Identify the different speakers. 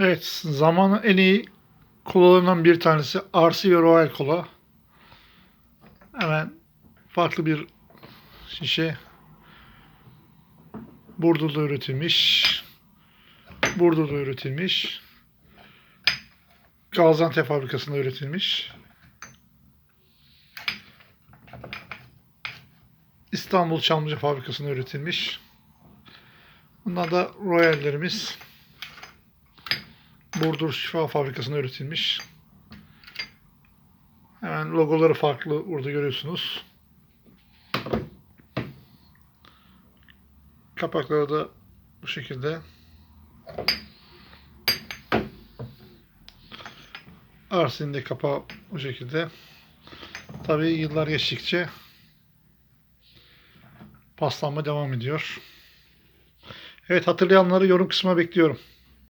Speaker 1: Evet, zamanın en iyi kolalarından bir tanesi RC ve Royal Cola. Hemen farklı bir şişe. Burdur'da üretilmiş. Burdur'da üretilmiş. Gaziantep fabrikasında üretilmiş. İstanbul Çamlıca fabrikasında üretilmiş. Bunlar da Royal'lerimiz. Burdur Şifa Fabrikası'nda üretilmiş. Hemen logoları farklı burada görüyorsunuz. Kapakları da bu şekilde. Arsin'in de kapağı bu şekilde. Tabii yıllar geçtikçe paslanma devam ediyor. Evet hatırlayanları yorum kısmına bekliyorum.